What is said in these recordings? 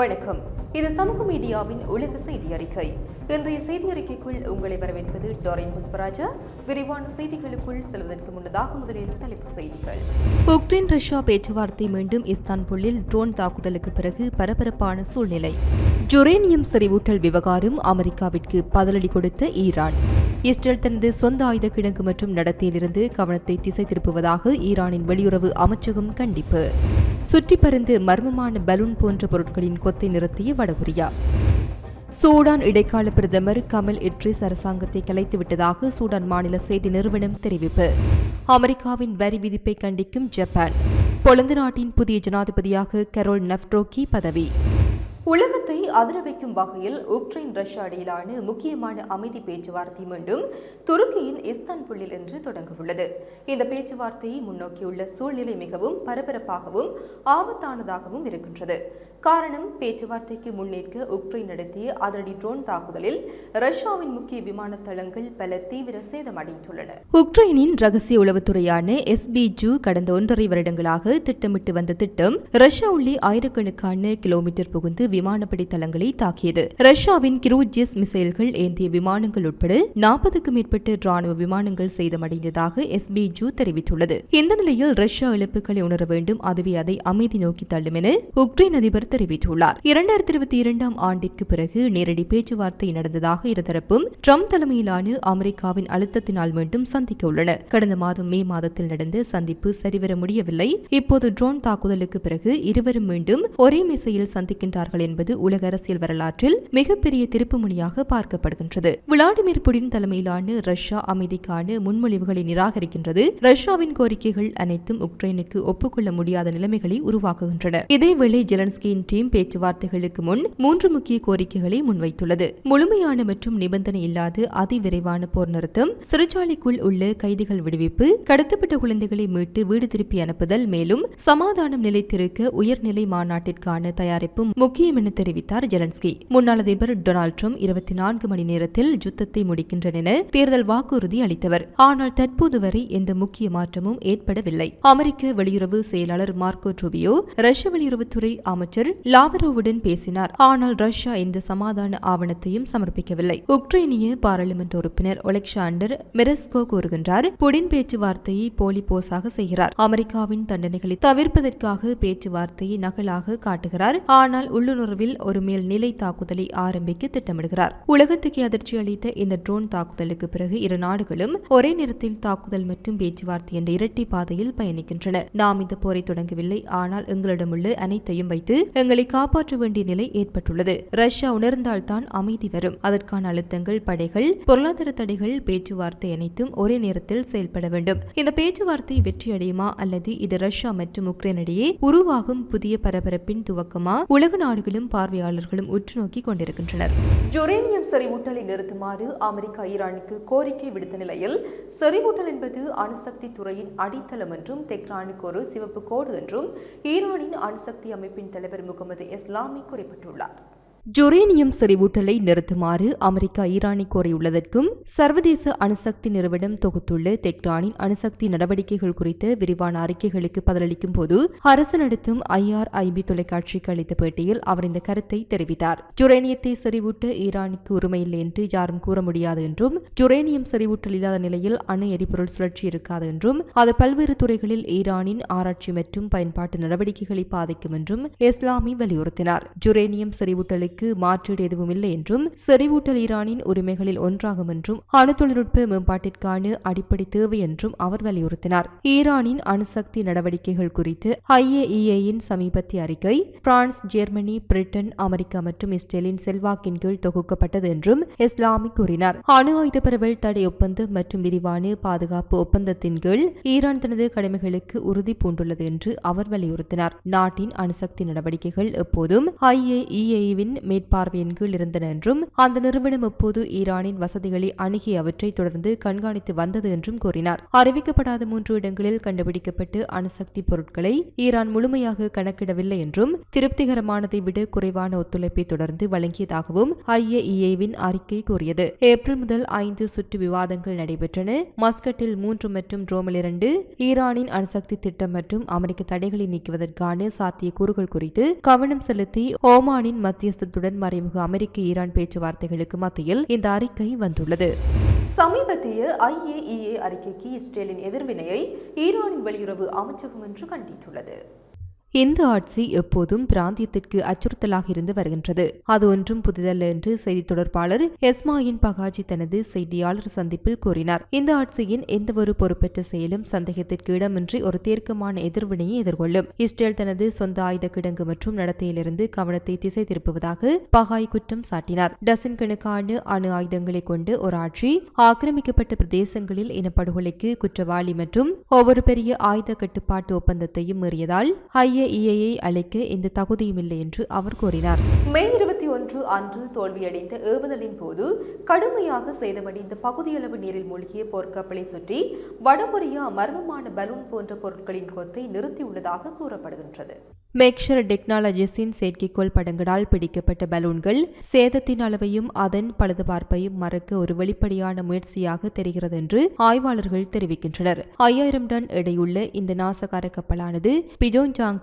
வணக்கம். இது சமூக மீடியாவின் உலக செய்தி அறிக்கை. இன்றைய செய்தி அறிக்கைக்குள் உங்களை வரவேற்பது டோரின் புஷ்பராஜா. விரிவான செய்திகளுக்குள் செல்வதற்கு முன்னதாக முதலில் தலைப்பு செய்திகள். உக்ரைன் ரஷ்யா பேச்சுவார்த்தை மீண்டும் இஸ்தான்புல்லில் ட்ரோன் தாக்குதலுக்கு பிறகு பரபரப்பான சூழ்நிலை. ஜுரேனியம் செறிவூட்டல் விவகாரம் அமெரிக்காவிற்கு பதிலடி கொடுத்த ஈரான். இஸ்ரேல் தனது சொந்த ஆயுத கிடங்கு மற்றும் நடத்தையிலிருந்து கவனத்தை திசை திருப்புவதாக ஈரானின் வெளியுறவு அமைச்சகம் கண்டிப்பு. சுற்றி பறந்து மர்மமான பலூன் போன்ற பொருட்களின் கொத்தை நிறுத்திய வடகொரியா. சூடான் இடைக்கால பிரதமர் கமல் இட்ரிஸ் அரசாங்கத்தை கலைத்து விட்டதாக சூடான் மாநில செய்தி நிறுவனம் தெரிவிப்பு. அமெரிக்காவின் வரி விதிப்பை கண்டிக்கும் ஜப்பான். பொலந்து நாட்டின் புதிய ஜனாதிபதியாக கரோல் நெஃப்ட்ரோக்கி பதவி. உலகத்தை அதிர வைக்கும் வகையில் உக்ரைன் ரஷ்யா இடையிலான முக்கியமான அமைதி பேச்சுவார்த்தை மீண்டும் துருக்கியின் இஸ்தான்புல்லில் இன்று தொடங்கவுள்ளது. இந்த பேச்சுவார்த்தையை முன்னோக்கியுள்ள சூழ்நிலை மிகவும் பரபரப்பாகவும் ஆபத்தானதாகவும் இருக்கின்றது. காரணம் பேச்சுவார்த்தைக்கு முன்னேற்க உக்ரைன் நடத்திய அதிரடி ட்ரோன் தாக்குதலில் ரஷ்யாவின் முக்கிய விமான தளங்கள் பல தீவிர சேதமடைந்துள்ளன. உக்ரைனின் ரகசிய உளவுத்துறையான எஸ்பி ஜூ கடந்த ஒன்றரை வருடங்களாக திட்டமிட்டு வந்த திட்டம் ரஷ்யா உள்ளே ஆயிரக்கணக்கான கிலோமீட்டர் புகுந்து விமானப்படை தளங்களை தாக்கியது. ரஷ்யாவின் கிரூஜியஸ் மிசைல்கள் ஏந்திய விமானங்கள் உட்பட நாற்பதுக்கும் மேற்பட்ட ராணுவ விமானங்கள் சேதமடைந்ததாக எஸ்பி ஜூ தெரிவித்துள்ளது. இந்த நிலையில் ரஷ்யா இழப்புகளை உணர வேண்டும் அதுவே அதை அமைதி நோக்கி தள்ளும் என உக்ரைன் அதிபர் தெரிவித்துள்ளார். இரண்டாயிரத்தி இருபத்தி இரண்டாம் ஆண்டிற்கு பிறகு நேரடி பேச்சுவார்த்தை நடந்ததாக இருதரப்பும் ட்ரம்ப் தலைமையிலான அமெரிக்காவின் அழுத்தத்தினால் மீண்டும் சந்திக்க உள்ளன கடந்த மாதம் மே மாதத்தில் நடந்த சந்திப்பு சரிவர முடியவில்லை. இப்போது ட்ரோன் தாக்குதலுக்கு பிறகு இருவரும் மீண்டும் ஒரே மேசையில் சந்திக்கின்றார்கள் என்பது உலக அரசியல் வரலாற்றில் மிகப்பெரிய திருப்புமுனையாக பார்க்கப்படுகின்றது. விளாடிமிர் புடின் தலைமையிலான ரஷ்யா அமைதிக்கான முன்மொழிவுகளை நிராகரிக்கின்றது. ரஷ்யாவின் கோரிக்கைகள் அனைத்தும் உக்ரைனுக்கு ஒப்புக்கொள்ள முடியாத நிலைமைகளை உருவாக்குகின்றன. இதேவேளை ஜெலன்ஸ்கியின் டீம் பேச்சுவார்த்தைகளுக்கு முன் மூன்று முக்கிய கோரிக்கைகளை முன்வைத்துள்ளது. முழுமையான மற்றும் நிபந்தனை இல்லாத அதிவிரைவான போர் நிறுத்தம் சிறைச்சாலைக்குள் உள்ள கைதிகள் விடுவிப்பு கடத்தப்பட்ட குழந்தைகளை மீட்டு வீடு திருப்பி அனுப்புதல் மேலும் சமாதானம் நிலைத்திருக்க உயர்நிலை மாநாட்டிற்கான தயாரிப்பும் முக்கியம் என தெரிவித்தார் ஜெலன்ஸ்கி. முன்னாள் அதிபர் டொனால்ட் ட்ரம்ப் இருபத்தி நான்கு மணி நேரத்தில் யுத்தத்தை முடிக்கின்றன என தேர்தல் வாக்குறுதி அளித்தவர். ஆனால் தற்போது வரை எந்த முக்கிய மாற்றமும் ஏற்படவில்லை. அமெரிக்க வெளியுறவு செயலாளர் மார்க்கோ ட்ரூபியோ ரஷ்ய வெளியுறவுத்துறை அமைச்சர் லாவரோவுடன் பேசினார். ஆனால் ரஷ்யா எந்த சமாதான ஆவணத்தையும் சமர்ப்பிக்கவில்லை. உக்ரைனிய பாராளுமன்ற உறுப்பினர் ஒலெக்சாண்டர் மெரஸ்கோ கூறுகின்றார் புடின் பேச்சுவார்த்தையை போலி போஸாக செய்கிறார். அமெரிக்காவின் தண்டனைகளை தவிர்ப்பதற்காக பேச்சுவார்த்தையை நகலாக காட்டுகிறார். ஆனால் உள்ளுணர்வில் ஒரு மேல் நிலை தாக்குதலை ஆரம்பிக்க திட்டமிடுகிறார். உலகத்துக்கு அதிர்ச்சி அளித்த இந்த ட்ரோன் தாக்குதலுக்கு பிறகு இரு நாடுகளும் ஒரே நேரத்தில் தாக்குதல் மற்றும் பேச்சுவார்த்தை என்ற இரட்டை பாதையில் பயணிக்கின்றன. நாம் இந்த போரை தொடங்கவில்லை. ஆனால் எங்களிடமுள்ள அனைத்தையும் வைத்து தங்களை காப்பாற்ற வேண்டிய நிலை ஏற்பட்டுள்ளது. ரஷ்யா உணர்ந்தால்தான் அமைதி வரும். அதற்கான அழுத்தங்கள் படைகள் பொருளாதார தடைகள் பேச்சுவார்த்தை அனைத்தும் ஒரே நேரத்தில் செயல்பட வேண்டும். இந்த பேச்சுவார்த்தை வெற்றியடையுமா அல்லது இது ரஷ்யா மற்றும் உக்ரைன் இடையே உருவாகும் புதிய பரபரப்பின் துவக்கமா? உலக நாடுகளும் பார்வையாளர்களும் உற்று நோக்கி கொண்டிருக்கின்றனர். ஜுரேனியம் செறிவூட்டலை நிறுத்துமாறு அமெரிக்கா ஈரானுக்கு கோரிக்கை விடுத்த நிலையில் செறிவூட்டல் என்பது அணுசக்தி துறையின் அடித்தளம் என்றும் தெஹ்ரானுக்கு ஒரு சிவப்பு கோடு என்றும் ஈரானின் அணுசக்தி அமைப்பின் தலைவர் முகமது இஸ்லாமி குறிப்பிட்டுள்ளார். ஜுரேனியம் செறிவூட்டலை நிறுத்துமாறு அமெரிக்கா ஈரானை கோரியுள்ளதற்கும் சர்வதேச அணுசக்தி நிறுவனம் தொகுத்துள்ள தெக்ரானின் அணுசக்தி நடவடிக்கைகள் குறித்த விரிவான அறிக்கைகளுக்கு பதிலளிக்கும் போது அரசு நடத்தும் ஐஆர்ஐபி தொலைக்காட்சிக்கு அளித்த பேட்டியில் அவர் இந்த கருத்தை தெரிவித்தார். ஜுரேனியத்தை செறிவூட்ட ஈரானுக்கு உரிமையில்லை என்று யாரும் கூற முடியாது என்றும் ஜுரேனியம் செறிவூட்டல் இல்லாத நிலையில் அணு எரிபொருள் சுழற்சி இருக்காது என்றும் அது பல்வேறு துறைகளில் ஈரானின் ஆராய்ச்சி மற்றும் பயன்பாட்டு நடவடிக்கைகளை பாதிக்கும் என்றும் இஸ்லாமி வலியுறுத்தினார். ஜுரேனியம் செறிவூட்டலுக்கு இதற்கு மாற்றீடு எதுவும் இல்லை என்றும் செறிவூட்டல் ஈரானின் உரிமைகளில் ஒன்றாகும் என்றும் அணு தொழில்நுட்ப மேம்பாட்டிற்கான அடிப்படை தேவை என்றும் அவர் வலியுறுத்தினார். ஈரானின் அணுசக்தி நடவடிக்கைகள் குறித்து ஐஏஇஏயின் சமீபத்திய அறிக்கை பிரான்ஸ் ஜெர்மனி பிரிட்டன் அமெரிக்கா மற்றும் இஸ்ரேலின் செல்வாக்கின் கீழ் தொகுக்கப்பட்டது என்றும் இஸ்லாமி கூறினார். அணு ஆயுத பரவல் தடை ஒப்பந்தம் மற்றும் விரிவான பாதுகாப்பு ஒப்பந்தத்தின் கீழ் ஈரான் தனது கடமைகளுக்கு உறுதி பூண்டுள்ளது என்று அவர் வலியுறுத்தினார். நாட்டின் அணுசக்தி நடவடிக்கைகள் எப்போதும் ஐஏஇஏவின் மேற்பார்வையின் கீழ் இருந்தன என்றும் அந்த நிறுவனம் இப்போது ஈரானின் வசதிகளை அணுகி அவற்றை தொடர்ந்து கண்காணித்து வந்தது என்றும் கூறினார். அறிவிக்கப்படாத மூன்று இடங்களில் கண்டுபிடிக்கப்பட்டு அணுசக்தி பொருட்களை ஈரான் முழுமையாக கணக்கிடவில்லை என்றும் திருப்திகரமானதை விட குறைவான ஒத்துழைப்பை தொடர்ந்து வழங்கியதாகவும் ஐஏஇஏவின் அறிக்கை கூறியது. ஏப்ரல் முதல் ஐந்து சுற்று விவாதங்கள் நடைபெற்றன. மஸ்கட்டில் மூன்று மற்றும் ரோமில் இரண்டு ஈரானின் அணுசக்தி திட்டம் மற்றும் அமெரிக்க தடைகளை நீக்குவதற்கான சாத்திய கூறுகள் குறித்து கவனம் செலுத்தி ஓமானின் மத்தியஸ்தத்துடன் மறைமுக அமெரிக்க ஈரான் பேச்சுவார்த்தைகளுக்கு மத்தியில் இந்த அறிக்கை வந்துள்ளது. சமீபத்திய ஐஏஇஏ அறிக்கைக்கு இஸ்ரேலின் எதிர்வினையை ஈரானின் வெளியுறவு அமைச்சகம் என்று கண்டித்துள்ளது. இந்த ஆட்சி எப்போதும் பிராந்தியத்திற்கு அச்சுறுத்தலாக இருந்து வருகின்றது. அது ஒன்றும் புதிதல்ல என்று செய்தி தொடர்பாளர் எஸ்மாயின் பகாஜி தனது செய்தியாளர் சந்திப்பில் கூறினார். இந்த ஆட்சியின் எந்தவொரு பொறுப்பற்ற செயலும் சந்தேகத்திற்கு இடமின்றி ஒரு தீர்க்கமான எதிர்வினையை எதிர்கொள்ளும். இஸ்ரேல் தனது சொந்த ஆயுத கிடங்கு மற்றும் நடத்தையிலிருந்து கவனத்தை திசை திருப்புவதாக பகாய் குற்றம் சாட்டினார். டசின் கணக்கான அணு ஆயுதங்களை கொண்டு ஒரு ஆட்சி ஆக்கிரமிக்கப்பட்ட பிரதேசங்களில் இனப்படுகொலைக்கு குற்றவாளி மற்றும் ஒவ்வொரு பெரிய ஆயுத கட்டுப்பாட்டு ஒப்பந்தத்தையும் மீறியதால் ஐ ஐஏஇஏயை அழைக்க எந்த தகுதியும் இல்லை என்று அவர் கூறினார். மே இருபத்தி ஒன்று அன்று தோல்வியடைந்த ஏவுதலின் போது கடுமையாக சேதமடைந்த பகுதியளவு நீரில் மூழ்கிய போர்க்கப்பலை சுற்றி வடகொரியா மர்மமான பலூன் போன்ற பொருட்களின் கொத்தை நிறுத்தியுள்ளதாக கூறப்படுகின்றது. மேக்ஷர் டெக்னாலஜிஸின் செயற்கைக்கோள் படங்களால் பிடிக்கப்பட்ட பலூன்கள் சேதத்தின் அளவையும் அதன் பழுதுபார்ப்பையும் மறக்க ஒரு வெளிப்படையான முயற்சியாக தெரிகிறது என்று ஆய்வாளர்கள் தெரிவிக்கின்றனர். ஐயாயிரம் டன் எடையுள்ள இந்த நாசகார கப்பலானது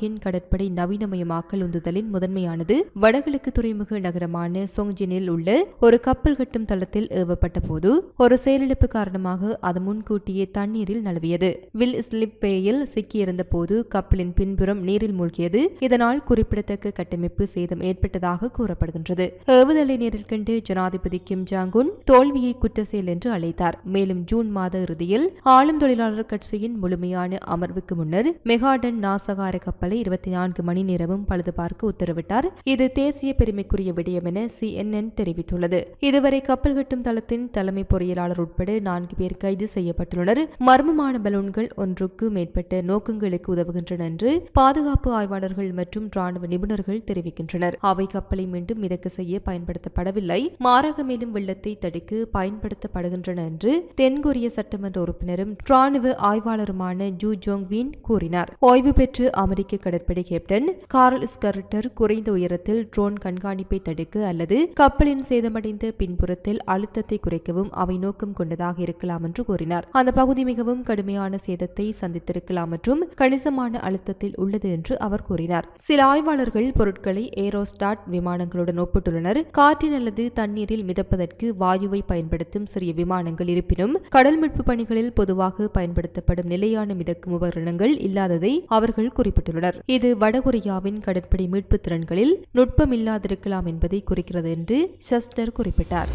பிஜோன்ஜாங்கின் கடற்படை நவீனமயமாக்கல் உந்துதலின் முதன்மையானது வடகிழக்கு துறைமுக நகரமான சோங்ஜினில் உள்ள ஒரு கப்பல் கட்டும் தளத்தில் ஏவப்பட்ட போது ஒரு செயலிழப்பு காரணமாக அது முன்கூட்டியே தண்ணீரில் நழுவியது. வில் ஸ்லிப் பேயில் சிக்கியிருந்த போது கப்பலின் பின்புறம் நீரில் மூழ்கியது. இதனால் குறிப்பிடத்தக்க கட்டமைப்பு சேதம் ஏற்பட்டதாக கூறப்படுகின்றது. ஏவுதலை நேரில் கண்டு ஜனாதிபதி கிம் ஜாங் உன் தோல்வியை குற்ற செயல் என்று அழைத்தார். மேலும் ஜூன் மாத இறுதியில் ஆளும் தொழிலாளர் கட்சியின் முழுமையான அமர்வுக்கு முன்னர் மெகாடன் நாசகார கப்பலை இருபத்தி நான்கு மணி நேரமும் பழுது பார்க்க உத்தரவிட்டார். இது தேசிய பெருமைக்குரிய விடயம் என சிஎன்என் தெரிவித்துள்ளது. இதுவரை கப்பல் கட்டும் தளத்தின் தலைமை பொறியியலாளர் உட்பட நான்கு பேர் கைது செய்யப்பட்டுள்ளனர். மர்மமான பலூன்கள் ஒன்றுக்கு மேற்பட்ட நோக்கங்களுக்கு உதவுகின்றன என்று பாதுகாப்பு ஆய்வாளர்கள் மற்றும் ராணுவ நிபுணர்கள் தெரிவிக்கின்றனர். அவை கப்பலை மீண்டும் மிதக்க செய்ய பயன்படுத்தப்படவில்லை. மாறாக மேலும் வெள்ளத்தை தடுக்க பயன்படுத்தப்படுகின்றன என்று தென்கொரிய சட்டமன்ற உறுப்பினரும் ராணுவ ஆய்வாளருமான ஜூ ஜோங் வீன் கூறினார். ஓய்வு பெற்று அமெரிக்க கடற்படை கேப்டன் கார்ல் ஸ்கர்டர் குறைந்த உயரத்தில் ட்ரோன் கண்காணிப்பை தடுக்க அல்லது கப்பலின் சேதமடைந்த பின்புறத்தில் அழுத்தத்தை குறைக்கவும் அவை நோக்கம் கொண்டதாக இருக்கலாம் என்று கூறினார். அந்த பகுதி மிகவும் கடுமையான சேதத்தை சந்தித்திருக்கலாம் மற்றும் கணிசமான அழுத்தத்தில் உள்ளது என்று அவர் கூறினார். சில ஆய்வாளர்கள் பொருட்களை ஏரோஸ்டாட் விமானங்களுடன் ஒப்பிட்டுள்ளனர். காற்றின் அல்லது தண்ணீரில் மிதப்பதற்கு வாயுவை பயன்படுத்தும் சிறிய விமானங்கள் இருப்பினும் கடல் மீட்பு பணிகளில் பொதுவாக பயன்படுத்தப்படும் நிலையான மிதக்கும் உபகரணங்கள் இல்லாததை அவர்கள் குறிப்பிட்டுள்ளனர். இது வடகொரியாவின் கடற்படை மீட்பு திறன்களில் நுட்பமில்லாதிருக்கலாம் என்பதை குறிக்கிறது என்று ஷஸ்டர் குறிப்பிட்டார்.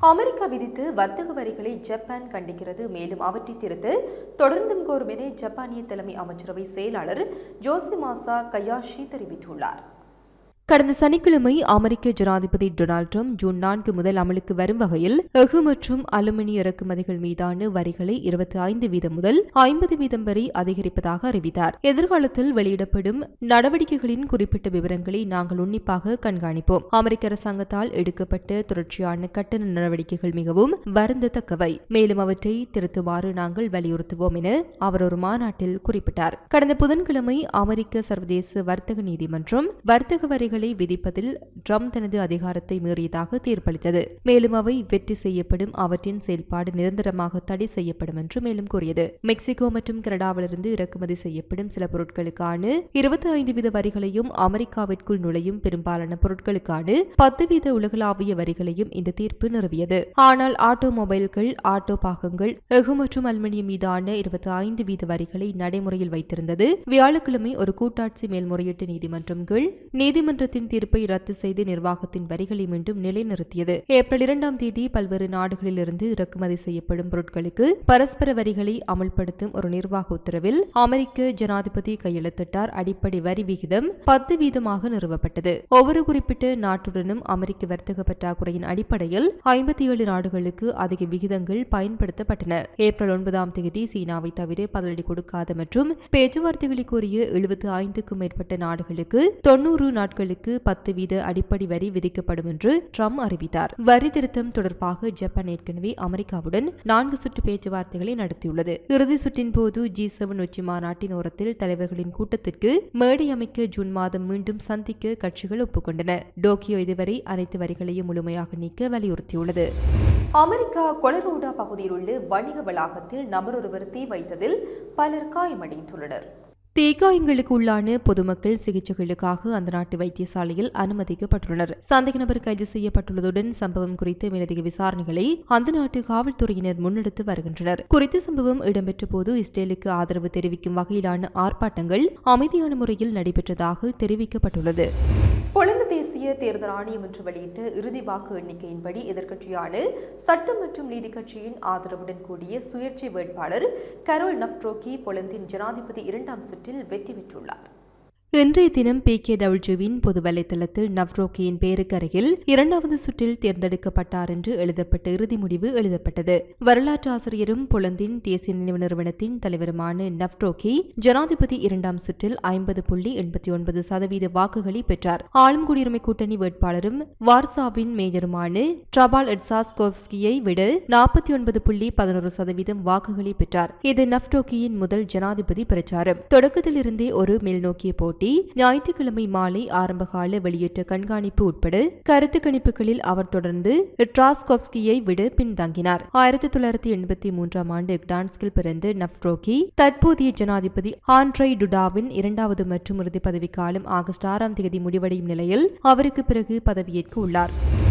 அமெரிக்கா விதித்து வர்த்தக வரிகளை ஜப்பான் கண்டிக்கிறது. மேலும் அவற்றை திருத்து தொடர்ந்தும் கோரும் என ஜப்பானிய தலைமை அமைச்சரவை செயலாளர் ஜோசிமாசா கயாஷி தெரிவித்துள்ளார். கடந்த சனிக்கிழமை அமெரிக்க ஜனாதிபதி டொனால்ட் ட்ரம்ப் ஜூன் நான்கு முதல் அமலுக்கு வரும் வகையில் எஃகு மற்றும் அலுமினிய இறக்குமதிகள் மீதான வரிகளை இருபத்தி ஐந்து வீதம் முதல் ஐம்பது வீதம் வரை அதிகரிப்பதாக அறிவித்தார். எதிர்காலத்தில் வெளியிடப்படும் நடவடிக்கைகளின் குறிப்பிட்ட விவரங்களை நாங்கள் உன்னிப்பாக கண்காணிப்போம். அமெரிக்க அரசாங்கத்தால் எடுக்கப்பட்ட தொடர்ச்சியான கட்டண நடவடிக்கைகள் மிகவும் வருந்தத்தக்கவை. மேலும் அவற்றை திருத்துமாறு நாங்கள் வலியுறுத்துவோம் என அவர் ஒரு மாநாட்டில் குறிப்பிட்டார். கடந்த புதன்கிழமை அமெரிக்க சர்வதேச வர்த்தக நீதிமன்றம் வர்த்தக வரிகள் தடைகளை விதிப்பதில் ட்ரம்ப் தனது அதிகாரத்தை மீறியதாக தீர்ப்பளித்தது. மேலும் அவை வெற்றி செய்யப்படும் அவற்றின் செயல்பாடு நிரந்தரமாக தடை செய்யப்படும் என்று மேலும் கூறியது. மெக்சிகோ மற்றும் கனடாவிலிருந்து இறக்குமதி செய்யப்படும் சில பொருட்களுக்கான இருபத்தி ஐந்து வீத வரிகளையும் அமெரிக்காவிற்குள் நுழையும் பெரும்பாலான பொருட்களுக்கான பத்து வீத உலகளாவிய வரிகளையும் இந்த தீர்ப்பு நிறுவியது. ஆனால் ஆட்டோமொபைல்கள் ஆட்டோ பாகங்கள் எஃகு மற்றும் அலுமினியம் மீதான இருபத்தி ஐந்து வீத வரிகளை நடைமுறையில் வைத்திருந்தது. வியாழக்கிழமை ஒரு கூட்டாட்சி மேல்முறையீட்டு நீதிமன்றம் கீழ் நீதிமன்ற நீதிமன்றத்தின் தீர்ப்பை ரத்து செய்து நிர்வாகத்தின் வரிகளை மீண்டும் நிலைநிறுத்தியது. ஏப்ரல் இரண்டாம் தேதி பல்வேறு நாடுகளிலிருந்து இறக்குமதி செய்யப்படும் பொருட்களுக்கு பரஸ்பர வரிகளை அமல்படுத்தும் ஒரு நிர்வாக உத்தரவில் அமெரிக்க ஜனாதிபதி கையெழுத்திட்டார். அடிப்படை வரி விகிதம் பத்து வீதமாக நிறுவப்பட்டது. ஒவ்வொரு குறிப்பிட்ட நாட்டுடனும் அமெரிக்க வர்த்தக பற்றாக்குறையின் அடிப்படையில் ஐம்பத்தி ஏழு நாடுகளுக்கு அதிக விகிதங்கள் பயன்படுத்தப்பட்டன. ஏப்ரல் ஒன்பதாம் தேதி சீனாவை தவிர பதிலடி கொடுக்காத மற்றும் பேச்சுவார்த்தைகளை கோரிய எழுபத்து ஐந்துக்கும் மேற்பட்ட நாடுகளுக்கு தொன்னூறு நாட்களுக்கு பத்து வீத அடிப்படை வரி விதிக்கப்படும் என்று ட்ரம்ப் அறிவித்தார். வரி திருத்தம் தொடர்பாக ஜப்பான் ஏற்கனவே அமெரிக்காவுடன் நான்கு சுற்று பேச்சுவார்த்தைகளை நடத்தியுள்ளது. இறுதி சுற்றின் போது ஜி செவன் உச்சி மாநாட்டின் ஓரத்தில் தலைவர்களின் கூட்டத்திற்கு மேடை அமைக்க ஜூன் மாதம் மீண்டும் சந்திக்க கட்சிகள் ஒப்புக்கொண்டன. டோக்கியோ இதுவரை அனைத்து வரிகளையும் முழுமையாக நீக்க வலியுறுத்தியுள்ளது. அமெரிக்கா கொலரோடா பகுதியில் உள்ள வணிக வளாகத்தில் நபரொருவர் தீ வைத்ததில் பலர் காயமடைந்துள்ளனர். தீக்காயங்களுக்கு உள்ளான பொதுமக்கள் சிகிச்சைகளுக்காக அந்த நாட்டு வைத்தியசாலையில் அனுமதிக்கப்பட்டுள்ளனர். சந்தேக நபர் கைது செய்யப்பட்டுள்ளதுடன் சம்பவம் குறித்து மேலதிக விசாரணைகளை அந்த நாட்டு காவல்துறையினர் முன்னெடுத்து வருகின்றனர். குறித்த சம்பவம் இடம்பெற்ற போது இஸ்ரேலுக்கு ஆதரவு தெரிவிக்கும் வகையிலான ஆர்ப்பாட்டங்கள் அமைதியான முறையில் நடைபெற்றதாக தெரிவிக்கப்பட்டுள்ளது. இந்திய தேர்தல் ஆணையம் இன்று வெளியிட்ட இறுதி வாக்கு எண்ணிக்கையின்படி எதிர்க்கட்சியான சட்டம் மற்றும் நீதி கட்சியின் ஆதரவுடன் கூடிய சுயேட்சை வேட்பாளர் கரோல் நப்ட்ரோக்கி பொலந்தின் ஜனாதிபதி இரண்டாம் சுற்றில் வெற்றி பெற்றுள்ளார். இன்றைய தினம் பி. கே. டபிள்யூவின் பொது வலைதளத்தில் நவ்ரோக்கியின் பேருக்கருகில் இரண்டாவது சுற்றில் தேர்ந்தெடுக்கப்பட்டார் என்று எழுதப்பட்ட இறுதி முடிவு எழுதப்பட்டது. வரலாற்று ஆசிரியரும் பொலந்தின் தேசிய நினைவு நிறுவனத்தின் தலைவருமான நவ்ரோக்கி ஜனாதிபதி இரண்டாம் சுற்றில் ஐம்பது புள்ளி எண்பத்தி ஒன்பது சதவீத வாக்குகளை பெற்றார். ஆளும் குடியுரிமை கூட்டணி வேட்பாளரும் வார்சாவின் மேயருமான ட்ரபால் எட்சாஸ்கோவ்ஸ்கியை விட நாற்பத்தி ஒன்பது புள்ளி பதினோரு சதவீதம் வாக்குகளை பெற்றார். இது நவ்ரோக்கியின் முதல் ஜனாதிபதி பிரச்சாரம். தொடக்கத்திலிருந்தே ஒரு மேல்நோக்கிய போட்டி ஞாயிற்றுக்கிழமை மாலை ஆரம்பகால வெளியிட்ட கண்காணிப்பு உட்பட கருத்து கணிப்புகளில் அவர் தொடர்ந்து ட்ராஸ்கோவ்ஸ்கியை விட பின்தங்கினார். ஆயிரத்தி தொள்ளாயிரத்தி எண்பத்தி மூன்றாம் ஆண்டு டான்ஸ்கில் பிறந்த நப்ரோகி தற்போதைய ஜனாதிபதி ஆண்ட்ரை டுடாவின் இரண்டாவது மற்றும் இறுதி பதவிக்காலம் ஆகஸ்ட் ஆறாம் தேதி முடிவடையும் நிலையில் அவருக்கு பிறகு பதவியேற்க உள்ளார்.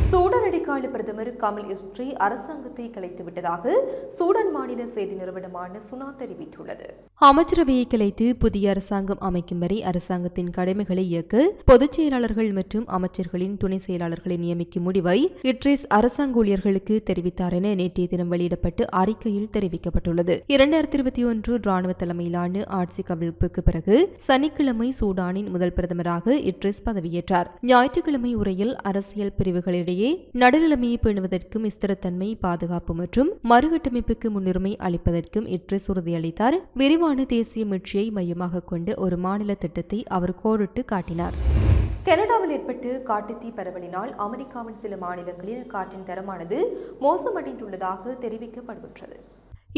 சூடான் பிரதமர் கமல் இஸ்ட்ரி அரசாங்கத்தை கலைத்துவிட்டதாக சூடான் மாநில செய்தி நிறுவனமான சுனா தெரிவித்துள்ளது. அமைச்சரவையை கலைத்து புதிய அரசாங்கம் அமைக்கும் வரை அரசாங்கத்தின் கடமைகளை இயக்க பொதுச் செயலாளர்கள் மற்றும் அமைச்சர்களின் துணை செயலாளர்களை நியமிக்கும் முடிவை இட்ரிஸ் அரசாங்க ஊழியர்களுக்கு தெரிவித்தார் என நேற்றைய தினம் வெளியிடப்பட்டு அறிக்கையில் தெரிவிக்கப்பட்டுள்ளது. இரண்டாயிரத்தி இருபத்தி ஒன்று ராணுவ தலைமையிலான ஆட்சி கவிழ்ப்புக்கு பிறகு சனிக்கிழமை சூடானின் முதல் பிரதமராக இட்ரிஸ் பதவியேற்றார். ஞாயிற்றுக்கிழமை உரையில் அரசியல் பிரிவுகளிடையே நடுநிலைமையை பேணுவதற்கும் ஸ்திரத்தன்மை பாதுகாப்பு மற்றும் மறுகட்டமைப்புக்கு முன்னுரிமை அளிப்பதற்கும் இட்ரிஸ் உறுதியளித்தார் விரிவான தேசிய மீட்சியை மையமாக கொண்டு ஒரு மாநில திட்டத்தை அவர் கோடிட்டு காட்டினார். கனடாவில் ஏற்பட்டு காட்டுத்தீ பரவலினால் அமெரிக்காவின் சில மாநிலங்களில் காற்றின் தரமானது மோசமடைந்துள்ளதாக தெரிவிக்கப்படுகின்றது.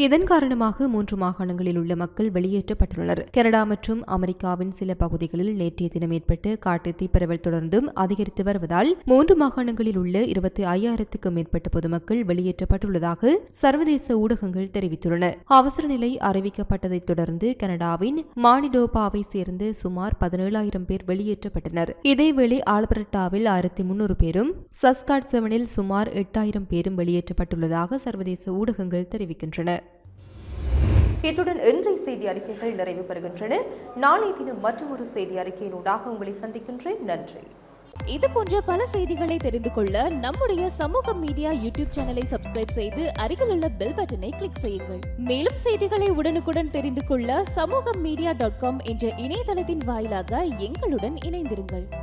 இதன் காரணமாக மூன்று மாகாணங்களில் உள்ள மக்கள் வெளியேற்றப்பட்டுள்ளனர். கனடா மற்றும் அமெரிக்காவின் சில பகுதிகளில் நேற்றைய தினம் ஏற்பட்ட காட்டுத்தீ பரவல் தொடர்ந்தும் அதிகரித்து வருவதால் மூன்று மாகாணங்களில் உள்ள இருபத்தி ஐயாயிரத்துக்கும் மேற்பட்ட பொதுமக்கள் வெளியேற்றப்பட்டுள்ளதாக சர்வதேச ஊடகங்கள் தெரிவித்துள்ளன. அவசர நிலை அறிவிக்கப்பட்டதைத் தொடர்ந்து கனடாவின் மானிடோபாவை சேர்ந்து சுமார் பதினேழாயிரம் பேர் வெளியேற்றப்பட்டனர். இதேவேளை ஆல்பர்டாவில் ஆயிரத்தி முன்னூறு பேரும் சஸ்காட் செவனில் சுமார் எட்டாயிரம் பேரும் வெளியேற்றப்பட்டுள்ளதாக சர்வதேச ஊடகங்கள் தெரிவிக்கின்றன. இத்துடன் இன்றைய செய்தி அறிக்கைகள் நிறைவு பெறுகின்றன. நாளை தினம் மற்றொரு செய்தி அறிக்கையினூடாக உங்களை சந்திக்கின்றேன். நன்றி. இது போன்ற பல செய்திகளை தெரிந்து கொள்ள நம்முடைய சமூக மீடியா யூடியூப் சேனலை சப்ஸ்கிரைப் செய்து அருகில் உள்ள பெல் பட்டனை கிளிக் செய்யுங்கள். மேலும் செய்திகளை உடனுக்குடன் தெரிந்து கொள்ள சமூக மீடியா டாட் காம் என்ற இணையதளத்தின் வாயிலாக எங்களுடன் இணைந்திருங்கள்.